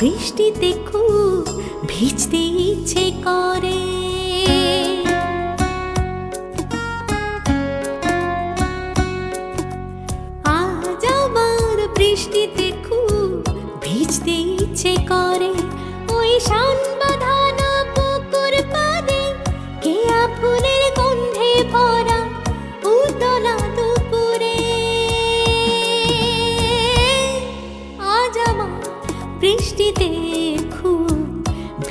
বৃষ্টিতে খুব ভিজতে ইচ্ছে করে।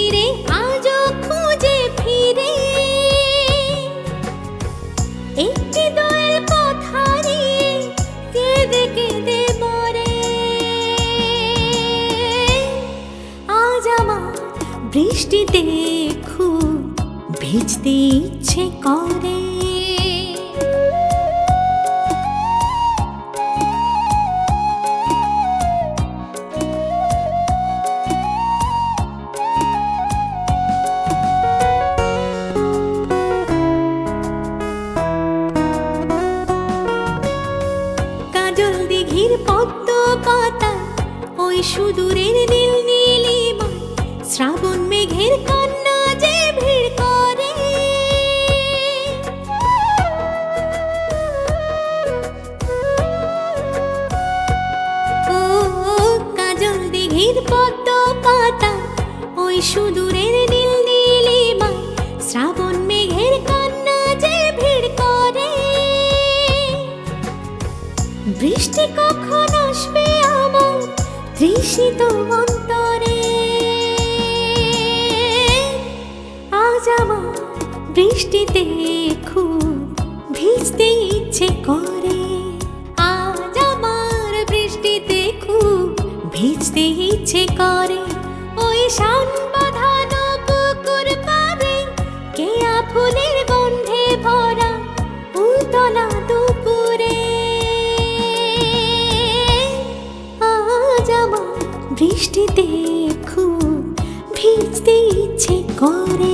ফিরে কেঁদে মরে আজ আমার বৃষ্টিতে খুব ভিজতে ইচ্ছে করে। পাতা, ওই সুদূরের নীল নীলিমা শ্রাবণ মেঘের কান্না যে ভিড় করে। ও, কাজল দিঘির পদ্ম পাতা, ওই সুদূরের নীল নীলিমা শ্রাবণ মেঘের কান্না যে ভিড় করে। বৃষ্টি কখন তৃষিত অন্তরে। আজ আমার বৃষ্টিতে খুব ভিজতে ইচ্ছে করে। আজ আমার বৃষ্টিতে খুব ভিজতে ইচ্ছে করে। ওই শান Corea.